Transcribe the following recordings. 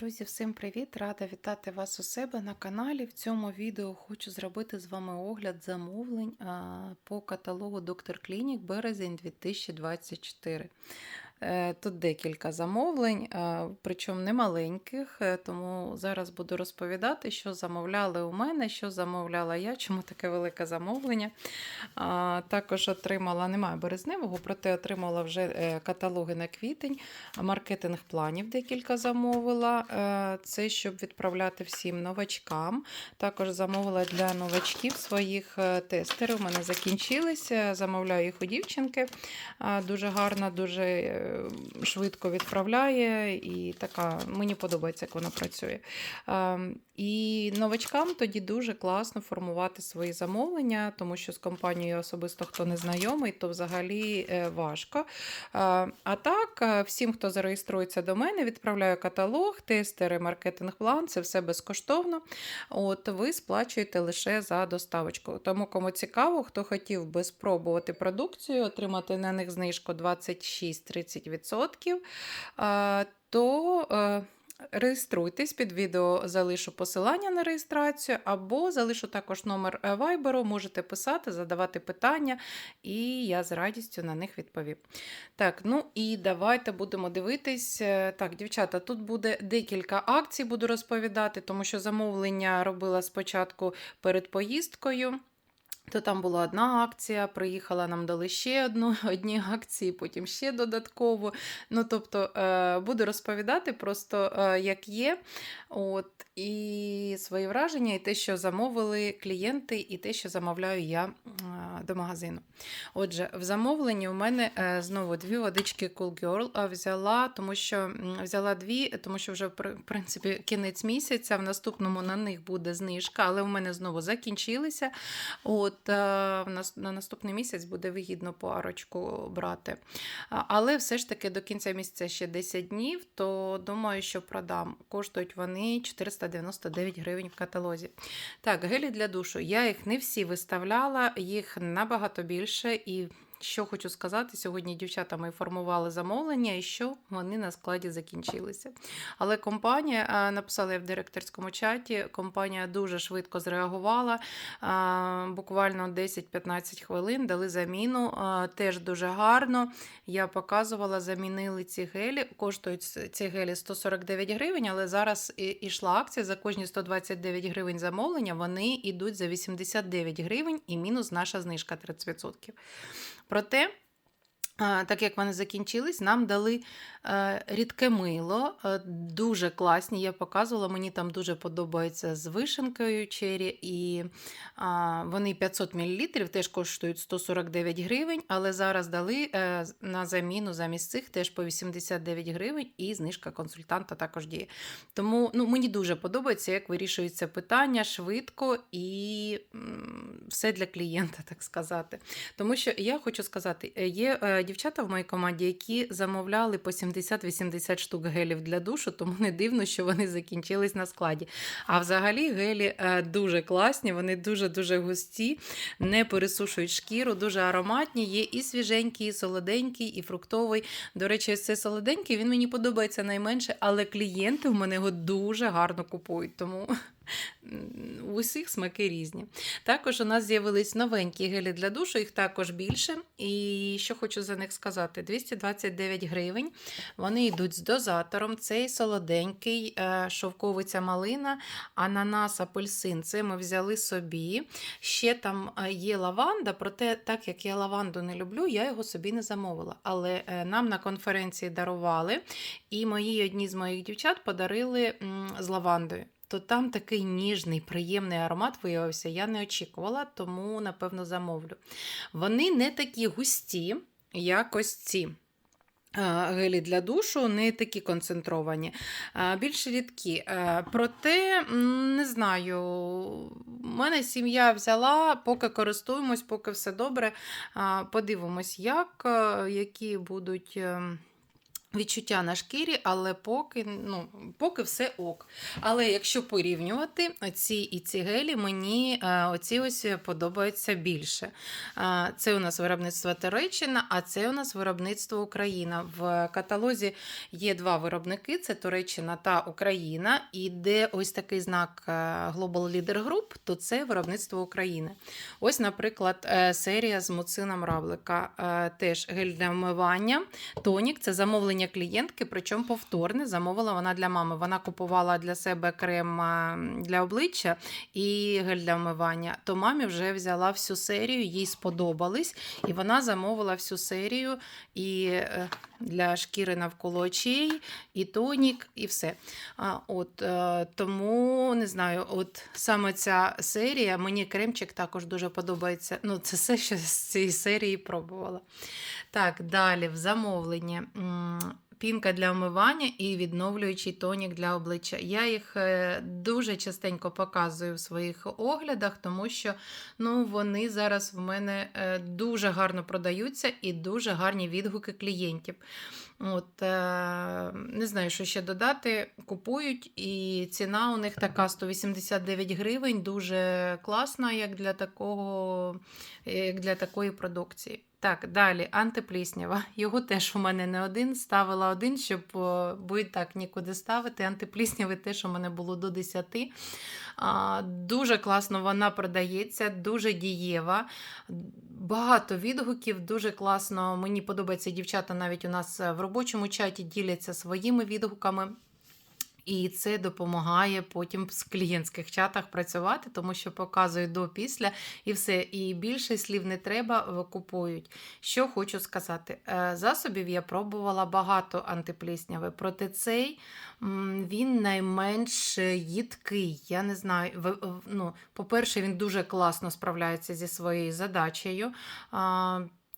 Друзі, всім привіт! Рада вітати вас у себе на каналі. В цьому відео хочу зробити з вами огляд замовлень по каталогу Доктор Клінік березень 2024. Е, Тут декілька замовлень, причому не маленьких, е, тому зараз буду розповідати, що замовляли у мене, що замовляла я, чому таке велике замовлення. Також отримала, немає березневого, проте отримала вже е, каталоги на квітень, маркетинг планів декілька замовила. Е, Це щоб відправляти всім новачкам. Також замовила для новачків своїх е, тестери. У мене закінчилися. Замовляю їх у дівчинки. Дуже гарна, дуже е, швидко відправляє, і така мені подобається, як вона працює. Ем, І новачкам тоді дуже класно формувати свої замовлення, тому що з компанією особисто хто не знайомий, то взагалі е, важко. Е, А так, е, всім, хто зареєструється до мене, відправляю каталог, тестери, маркетинг-план, це все безкоштовно. От ви сплачуєте лише за доставочку. Тому, кому цікаво, хто хотів би спробувати продукцію, отримати на них знижку 26-30%, е, то. е, Реєструйтесь під відео, залишу посилання на реєстрацію, або залишу також номер е, вайберу, можете писати, задавати питання, і я з радістю на них відповім. Так, ну і давайте будемо дивитись. Е, Так, дівчата, тут буде декілька акцій, буду розповідати, тому що замовлення робила спочатку перед поїздкою. То там була одна акція, приїхала, нам дали ще одну одні акції, потім ще додатково. Ну, тобто, е, буду розповідати просто, е, як є. От, і свої враження, і те, що замовили клієнти, і те, що замовляю я е, до магазину. Отже, в замовленні у мене знову дві водички Cool Girl взяла, тому що взяла дві, тому що вже в принципі кінець місяця. В наступному на них буде знижка, але у мене знову закінчилися. От е, в нас на наступний місяць буде вигідно парочку брати. Але все ж таки до кінця місяця ще 10 днів, то думаю, що продам. Коштують вони 499 гривень в каталозі. Так, гелі для душу. Я їх не всі виставляла, їх набагато більше. І що хочу сказати, сьогодні дівчата ми формували замовлення, і що вони на складі закінчилися. Але компанія, написала я в директорському чаті, компанія дуже швидко зреагувала. Буквально 10-15 хвилин дали заміну. Теж дуже гарно. Я показувала, замінили ці гелі. Коштують ці гелі 149 гривень, але зараз ішла акція за кожні 129 гривень замовлення. Вони йдуть за 89 гривень і мінус наша знижка 30%. Проте. Так як вони закінчились, нам дали е, рідке мило, е, дуже класні. Я показувала, мені там дуже подобається з вишенкою чері, і вони 500 мл, теж коштують 149 гривень, але зараз дали е, на заміну замість цих теж по 89 гривень, і знижка консультанта також діє. Тому ну, мені дуже подобається, як вирішується питання швидко і все для клієнта, так сказати. Тому що я хочу сказати, є е, дівчата в моїй команді, які замовляли по 70-80 штук гелів для душу, тому не дивно, що вони закінчились на складі. А взагалі гелі е, дуже класні, вони дуже-дуже густі, не пересушують шкіру, дуже ароматні. Є і свіженький, і солоденький, і фруктовий. До речі, ось цей солоденький він мені подобається найменше, але клієнти в мене його дуже гарно купують. Тому у усіх смаки різні. Також у нас з'явились новенькі гелі для душу, їх також більше. І що хочу за них сказати: 229 гривень. Вони йдуть з дозатором. Цей солоденький, е, шовковиця малина, ананас, апельсин. Це ми взяли собі. Ще там е, є лаванда, проте, так як я лаванду не люблю, я його собі не замовила. Але е, нам на конференції дарували, і мої одні з моїх дівчат подарили з лавандою. То там такий ніжний, приємний аромат виявився. Я не очікувала, тому напевно замовлю. Вони не такі густі, як ось ці. Гелі для душу не такі концентровані, більш рідкі. Е, Проте, не знаю, в мене сім'я взяла, поки користуємось, поки все добре. Подивимось, як, е, які будуть. Відчуття на шкірі, але поки, ну, поки все ок. Але якщо порівнювати ці і ці гелі, мені е, оці ось подобаються більше. Е, Це у нас виробництво Туреччина, а це у нас виробництво Україна. В каталозі є два виробники: це Туреччина та Україна. І де ось такий знак е, Global Leader Group, то це виробництво України. Ось, наприклад, серія з муцином равлика. Теж гель для вмивання. Тонік це замовлення клієнтки, причому повторне. Замовила вона для мами. Вона купувала для себе крем для обличчя і гель для вмивання. То мамі вже взяла всю серію, їй сподобались, і вона замовила всю серію і е, для шкіри навколо очей, і тонік, і все. А, от, е, тому не знаю, от саме ця серія, мені кремчик також дуже подобається. Ну, це все, що з цієї серії пробувала. Так, далі в замовленні. Пінка для вмивання і відновлюючий тонік для обличчя. Я їх е, дуже частенько показую в своїх оглядах, тому що ну, вони зараз в мене е, дуже гарно продаються і дуже гарні відгуки клієнтів. От, е, не знаю, що ще додати. Купують, і ціна у них така 189 гривень, дуже класна, як для такого, як для такої продукції. Так, далі антипліснява. Його теж у мене не один. Ставила один, щоб бо і так нікуди ставити. Антипліснявий теж у мене було до 10. А, Дуже класно вона продається, дуже дієва. Багато відгуків, дуже класно. Мені подобається дівчата навіть у нас в робочому чаті діляться своїми відгуками. І це допомагає потім в клієнтських чатах працювати, тому що показую до після і все. І більше слів не треба, е, купують. Що хочу сказати, Е, засобів я пробувала багато антиплісняви, проте цей він найменш їдкий. Я не знаю. Ну, по-перше, він дуже класно справляється зі своєю задачею.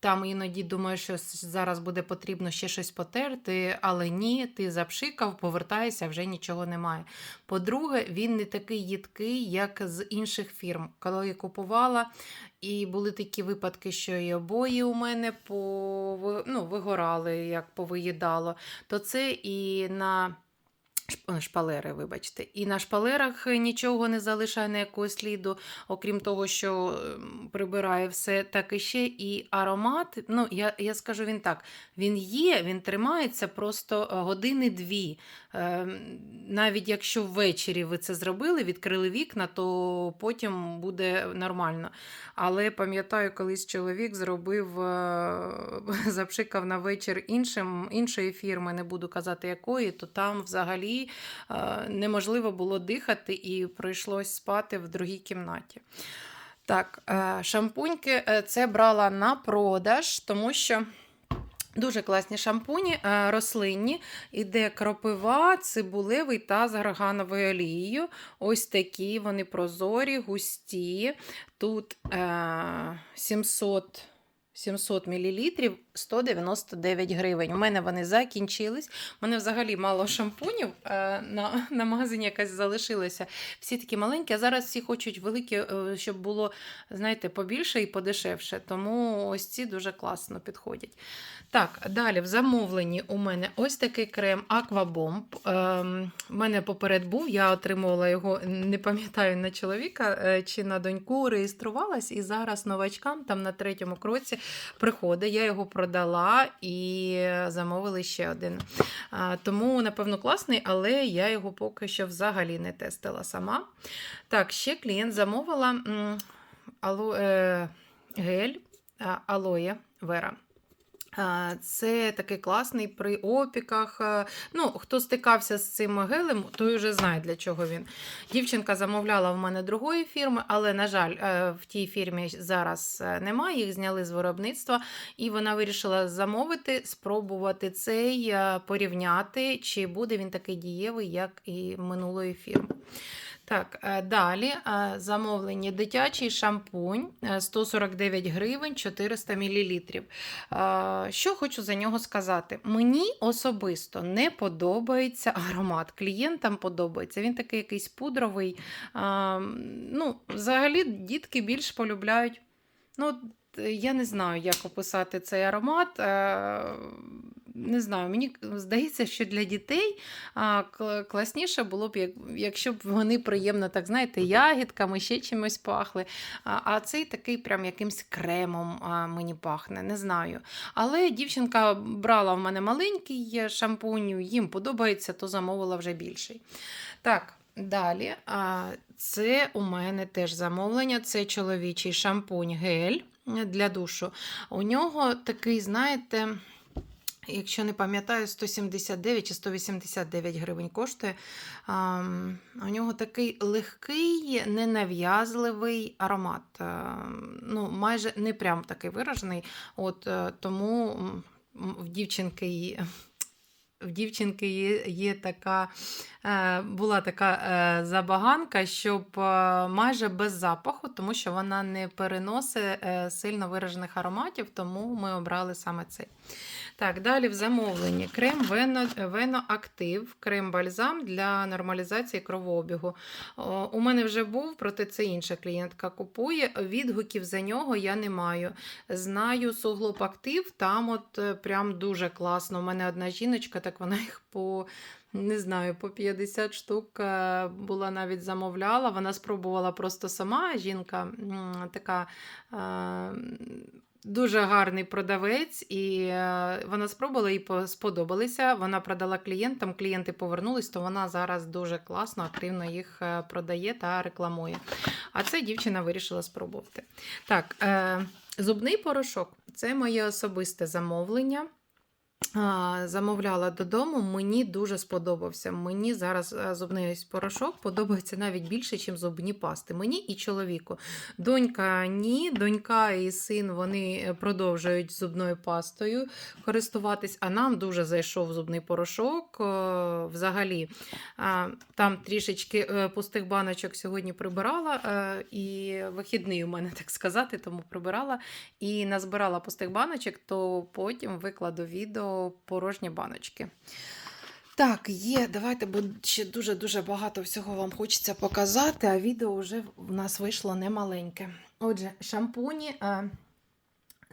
Там іноді думаю, що зараз буде потрібно ще щось потерти, але ні, ти запшикав, повертаєшся, вже нічого немає. По-друге, він не такий їдкий, як з інших фірм. Коли я купувала, і були такі випадки, що і обої у мене по, ну, вигорали, як повиїдало, то це і на. Шп- Шпалери, вибачте. І на шпалерах нічого не залишає ніякого сліду, окрім того, що ем, прибирає все, так і ще і аромат. Ну, я, я скажу він так: він є, він тримається просто е, години-дві. Ем, Навіть якщо ввечері ви це зробили, відкрили вікна, то потім буде нормально. Але пам'ятаю, колись чоловік зробив, е, запшикав на вечір іншим, іншої фірми, не буду казати якої, то там взагалі е, неможливо було дихати і прийшлось спати в другій кімнаті. Так, е, шампуньки е, це брала на продаж, тому що. Дуже класні шампуні, рослинні, іде кропива, цибулевий та з аргановою олією. Ось такі вони прозорі, густі. Тут е, 700 700 мл 199 гривень. У мене вони закінчились. У мене взагалі мало шампунів е, на, на магазині якась залишилося. Всі такі маленькі, а зараз всі хочуть великі, е, щоб було, знаєте, побільше і подешевше. Тому ось ці дуже класно підходять. Так, далі в замовленні у мене ось такий крем Aquabomb. Ем, у мене поперед був, я отримувала його, не пам'ятаю, на чоловіка е, чи на доньку, реєструвалась, і зараз новачкам там на третьому кроці приходить. Я його продала і замовили ще один. Тому, напевно, класний, але я його поки що взагалі не тестила сама. Так, ще клієнт замовила алу... е, гель алоє Вера. Це такий класний при опіках. Ну, хто стикався з цим гелем, той вже знає, для чого він. Дівчинка замовляла в мене другої фірми, але, на жаль, е, в тій фірмі зараз е, немає, їх зняли з виробництва, і вона вирішила замовити, спробувати цей, е, порівняти, чи буде він такий дієвий, як і минулої фірми. Так, е, далі замовлені замовлення дитячий шампунь е, 149 гривень 400 мл. Що хочу за нього сказати? Мені особисто не подобається аромат. Клієнтам подобається. Він такий якийсь пудровий. Ну, Взагалі, дітки більш полюбляють. Ну, е, я не знаю, як описати цей аромат. Е, Не знаю, мені здається, що для дітей класніше було б, якщо б вони приємно, так знаєте, ягідками, ще чимось пахли. А, цей такий прям якимсь кремом мені пахне, не знаю. Але дівчинка брала в мене маленький шампунь, їм подобається, то замовила вже більший. Так, далі. Це у мене теж замовлення. Це чоловічий шампунь гель для душу. У нього такий, знаєте. Якщо не пам'ятаю, 179 чи 189 гривень коштує. У нього такий легкий, ненав'язливий аромат. Ну, майже не прям такий виражений. От, е, тому в дівчинки. В дівчинки є, є така, е, була така е, забаганка, щоб е, майже без запаху, тому що вона не переносить сильно виражених ароматів, тому ми обрали саме цей. Так, далі в замовленні крем Вено, Веноактив, крем-бальзам для нормалізації кровообігу. У мене вже був, проте це інша клієнтка купує. Відгуків за нього я не маю. Знаю Суглоп Актив, там от прям дуже класно. У мене одна жіночка, так вона їх по. Не знаю, по 50 штук е, була навіть замовляла. Вона спробувала просто сама. Жінка така е, дуже гарний продавець, і е, вона спробувала по- сподобалися. Вона продала клієнтам, клієнти повернулись, то вона зараз дуже класно, активно їх продає та рекламує. А це дівчина вирішила спробувати. Так, зубний порошок це моє особисте замовлення. Замовляла додому, мені дуже сподобався. Мені зараз е, зубний порошок подобається навіть більше, ніж зубні пасти. Мені і чоловіку. Донька ні, донька і син вони е, продовжують зубною пастою користуватись, а нам дуже зайшов зубний порошок. е, Взагалі, там трішечки пустих баночок сьогодні прибирала, і вихідний у мене, так сказати, тому прибирала і назбирала пустих баночок, то потім викладу відео порожні баночки. Так, є, давайте, бо ще дуже-дуже багато всього вам хочеться показати, а відео вже в нас вийшло немаленьке. Отже, шампуні е,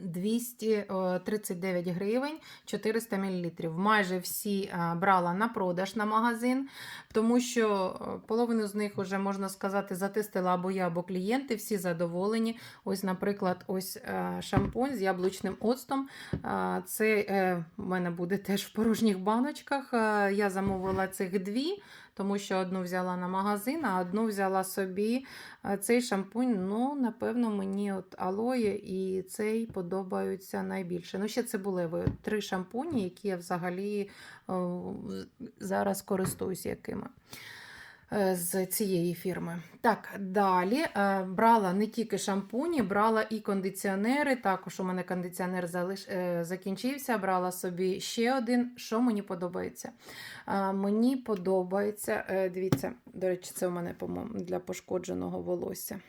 239 гривень 400 мл. Майже всі е, брала на продаж на магазин, тому що е, половину з них вже можна сказати затестила або я, або клієнти, всі задоволені. Ось, наприклад, ось е, шампунь з яблучним оцтом. Е, Це е, в мене буде теж в порожніх баночках. Е, Я замовила цих дві, тому що одну взяла на магазин, а одну взяла собі. Е, Цей шампунь, ну, напевно, мені от алоє і цей подобаються найбільше. Ну, ще цибулевий. Три шампуні, які я взагалі о, зараз користуюсь якими. Е, З цієї фірми. Так, далі е, брала не тільки шампуні, брала і кондиціонери. Також у мене кондиціонер залиш... е, закінчився. Брала собі ще один. Що мені подобається? Мені подобається, дивіться, до речі, це у мене, по-моєму, для пошкодженого волосся.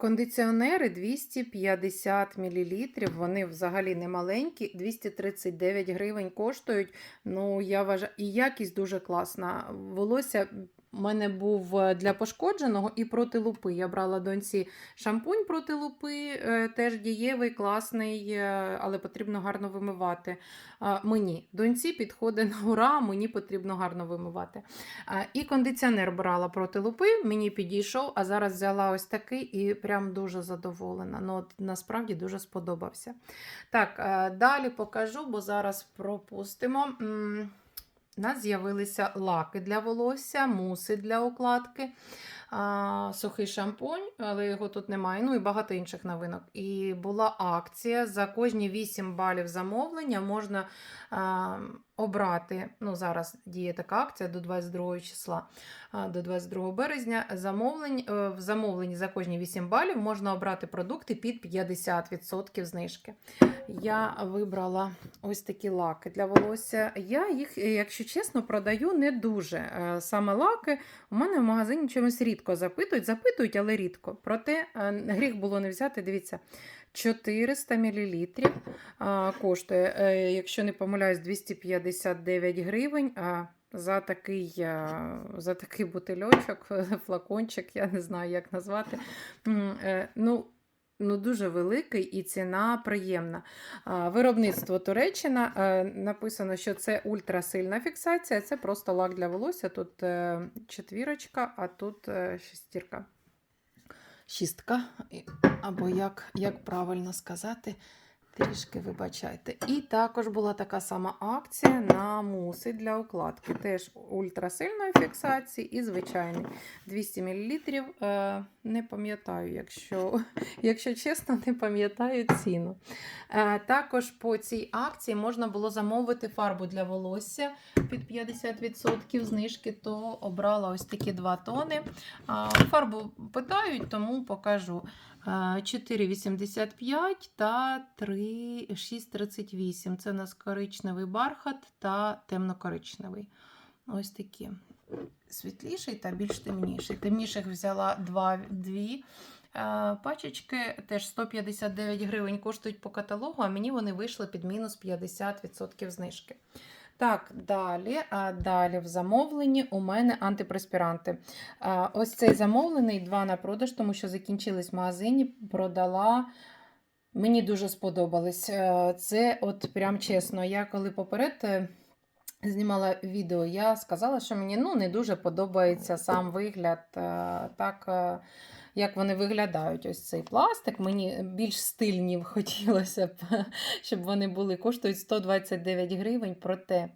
Кондиціонери 250 мл, вони взагалі не маленькі, 239 гривень коштують. Ну, я вважаю, і якість дуже класна. Волосся у мене був е, для пошкодженого і проти лупи. Я брала доньці шампунь проти лупи, е, теж дієвий, класний, е, але потрібно гарно вимивати. Мені доньці підходить на ура, мені потрібно гарно вимивати. І кондиціонер брала проти лупи, мені підійшов, а зараз взяла ось такий і прям дуже задоволена. Ну, от, насправді дуже сподобався. Так, далі покажу, бо зараз пропустимо. У нас з'явилися лаки для волосся, муси для укладки, сухий шампунь, але його тут немає. Ну і багато інших новинок. І була акція за кожні 8 балів замовлення можна а, обрати. Ну, зараз діє така акція до 22 числа, до 22 березня. Замовлень, е, в замовленні за кожні 8 балів можна обрати продукти під 50% знижки. Я вибрала ось такі лаки для волосся. Я їх, якщо чесно, продаю не дуже. Е, Саме лаки у мене в магазині чомусь рідко запитують, запитують, але рідко. Проте е, гріх було не взяти. Дивіться, 400 мл коштує, е, якщо не помиляюсь, 259 гривень. А за такий, е, за такий бутильочок, флакончик, я не знаю, як назвати. Е, Ну, ну, дуже великий і ціна приємна. Виробництво Туреччина. Написано, що це ультрасильна фіксація, це просто лак для волосся. Тут четвірочка, а тут шестірка. Шістка, або як, як правильно сказати, трішки вибачайте. І також була така сама акція на муси для укладки. Теж ультрасильної фіксації і звичайний 200 мл. Е, не пам'ятаю, якщо, якщо чесно, не пам'ятаю ціну. Е, також по цій акції можна було замовити фарбу для волосся під 50% знижки, то обрала ось такі два тони. Фарбу питають, тому покажу. Е, 4,85 та 6,38. Це у нас коричневий бархат та темно-коричневий. Ось такі. Світліший та більш темніший. Темніших взяла два, дві. Е, Пачечки теж 159 гривень коштують по каталогу, а мені вони вийшли під мінус 50% знижки. Так, далі, далі в замовленні у мене антипреспіранти. Ось цей замовлений, два на продаж, тому що закінчились в магазині, продала. Мені дуже сподобались. Е, Це, от прям чесно, я коли поперед е, знімала відео, я сказала, що мені ну, не дуже подобається сам вигляд, е, так, як вони виглядають. Ось цей пластик. Мені більш стильні хотілося б, щоб вони були. Коштують 129 гривень. Проте,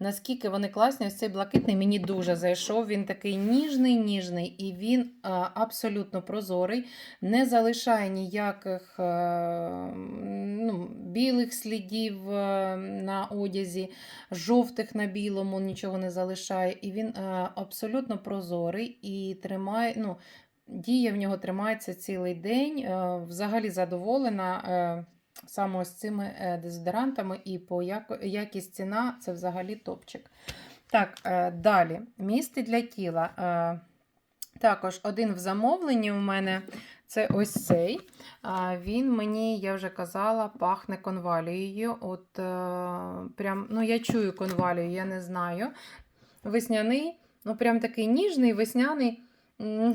наскільки вони класні, ось цей блакитний мені дуже зайшов. Він такий ніжний, ніжний, і він абсолютно прозорий, не залишає ніяких е, ну, білих слідів е, на одязі, жовтих на білому нічого не залишає. І він е, абсолютно прозорий і тримає. ну, Дія в нього тримається цілий день. Е, Взагалі задоволена е, саме ось цими е, дезодорантами, і по якість ціна це взагалі топчик. Так, далі. Місти для тіла. Також один в замовленні у мене це ось цей. Він мені, я вже казала, пахне конвалією. От прям, ну я чую конвалію, я не знаю. Весняний, ну прям такий ніжний, весняний.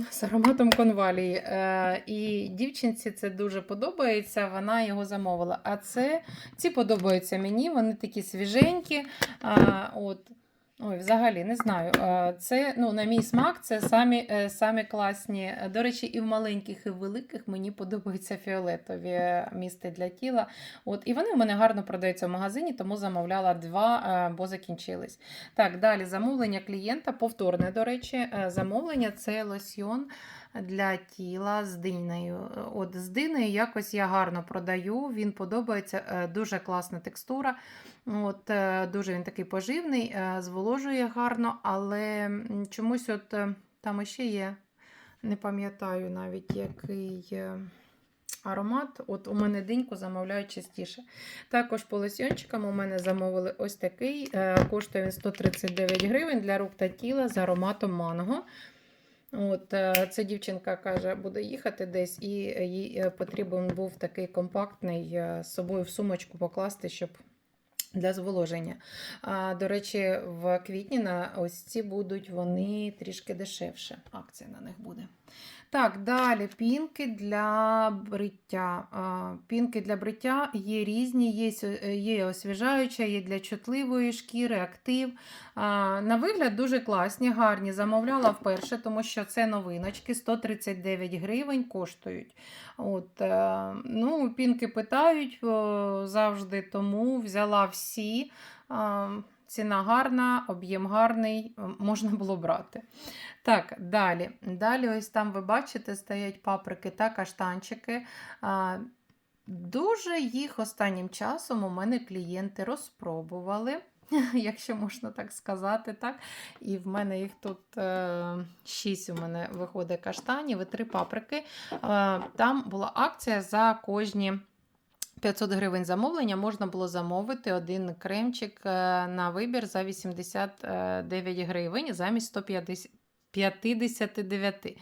З ароматом конвалії. Е, і дівчинці це дуже подобається, вона його замовила. А це ці подобаються мені, вони такі свіженькі. От. Ой, взагалі не знаю. Е, Це, ну, на мій смак, це самі, е, самі класні. До речі, і в маленьких, і в великих мені подобаються фіолетові місти для тіла. От, і вони в мене гарно продаються в магазині, тому замовляла два, е, бо закінчились. Так, далі замовлення клієнта, повторне, до речі, замовлення це лосьйон для тіла з динею. От з динею якось я гарно продаю, він подобається, е, дуже класна текстура. От, е, дуже він такий поживний, е, зволожує гарно, але чомусь от там ще є, не пам'ятаю навіть який. Аромат, от у мене диньку замовляють частіше. Також по лосьйончикам у мене замовили ось такий. Коштує він 139 гривень для рук та тіла з ароматом манго. От, Це дівчинка каже, буде їхати десь, і їй е, потрібен був такий компактний е, з собою в сумочку покласти, щоб для зволоження. А, до речі, в квітні на ось ці будуть вони трішки дешевше. Акція на них буде. Так, далі пінки для бриття. Пінки для бриття є різні, є, сю- є освіжаюча, є для чутливої шкіри, актив. На вигляд дуже класні, гарні. Замовляла вперше, тому що це новиночки, 139 гривень коштують. От, е, ну, пінки питають завжди, тому взяла всі. Ціна гарна, об'єм гарний, можна було брати. Так, далі. Далі, ось там ви бачите, стоять паприки та каштанчики. Дуже їх останнім часом у мене клієнти розпробували, якщо можна так сказати. так. І в мене їх тут е, 6 у мене виходить каштанів і 3 паприки. Е, Там була акція за кожні 500 гривень замовлення. Можна було замовити один кремчик е, на вибір за 89 гривень замість 150. 59.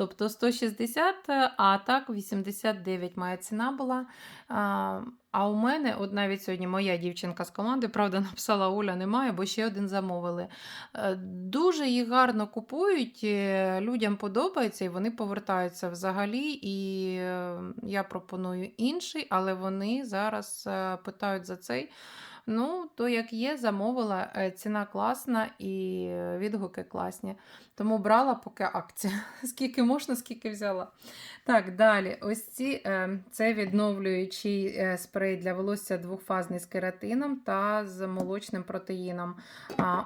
Тобто 160, а так 89 моя ціна була. А, а у мене, от навіть сьогодні моя дівчинка з команди, правда, написала Оля немає, бо ще один замовили. Е, Дуже їх гарно купують, е, людям подобається і вони повертаються взагалі. І е, я пропоную інший, але вони зараз е, питають за цей. Ну, то як є, замовила, е, ціна класна і е, відгуки класні. Тому брала поки акція. Скільки можна, скільки взяла. Так, далі. Ось ці е, це відновлюючий е, спрей для волосся двохфазний з кератином та з молочним протеїном.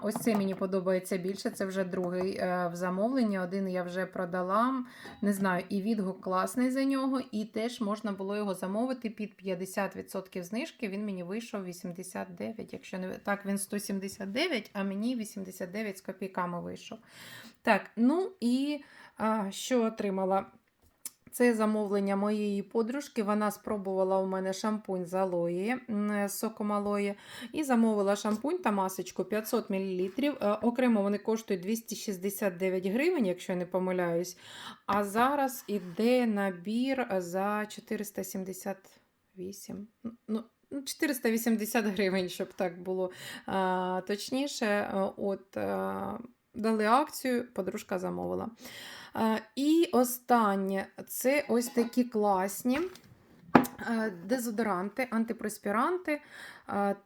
Ось це мені подобається більше. Це вже другий е, в замовленні. Один я вже продала. Не знаю, і відгук класний за нього, і теж можна було його замовити під 50% знижки. Він мені вийшов 89, якщо не так, він 179, а мені 89 з копійками вийшов. Так, ну і а, що отримала? Це замовлення моєї подружки. Вона спробувала у мене шампунь з алої, з соком алої, і замовила шампунь та масочку 500 мл. Е, Окремо вони коштують 269 гривень, якщо я не помиляюсь. А зараз іде набір за 478. Ну, ну, 480 гривень, щоб так було а, точніше. Е, От, а, дали акцію, подружка замовила. І останнє це ось такі класні е, дезодоранти, антипроспіранти.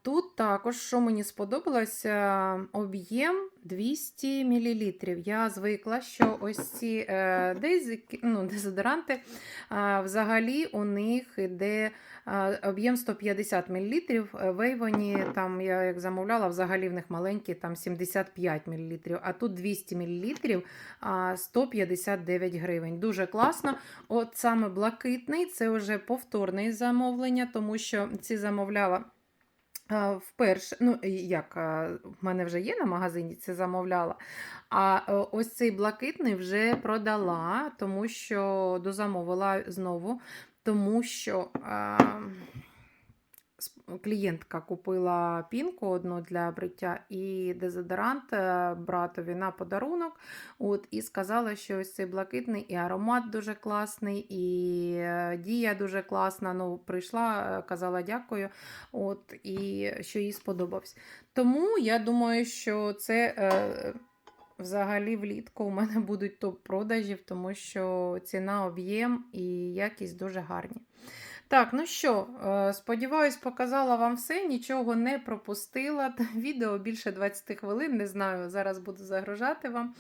Тут також, що мені сподобалось, е, об'єм 200 мл. Я звикла, що ось ці е, ну, дезодоранти е, взагалі у них йде об'єм 150 мл. Вейвоні, там я як замовляла, взагалі в них маленькі, там 75 мл, а тут 200 мл, 159 гривень. Дуже класно. От саме блакитний це вже повторне замовлення, тому що ці замовляла. Вперше, ну як в мене вже є на магазині, це замовляла. А е, ось цей блакитний вже продала, тому що дозамовила знову, тому що а, клієнтка купила пінку одну для бриття і дезодорант е, братові на подарунок. От, і сказала, що ось цей блакитний і аромат дуже класний, і е, дія дуже класна. Ну, прийшла, е, казала дякую, от, і що їй сподобався. Тому я думаю, що це. Е, Взагалі влітку у мене будуть топ-продажів, тому що ціна, об'єм і якість дуже гарні. Так, ну що, е, сподіваюсь, показала вам все, нічого не пропустила. Відео більше 20 хвилин, не знаю, зараз буду загружати вам.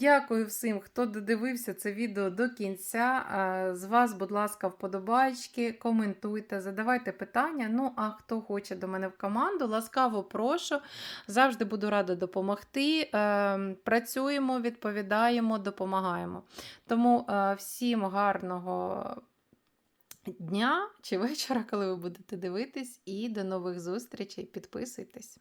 Дякую всім, хто додивився це відео до кінця. З вас, будь ласка, вподобайки, коментуйте, задавайте питання. Ну, а хто хоче до мене в команду, ласкаво прошу. Завжди буду рада допомогти. Е, Працюємо, відповідаємо, допомагаємо. Тому е, всім гарного дня чи вечора, коли ви будете дивитись, і до нових зустрічей. Підписуйтесь.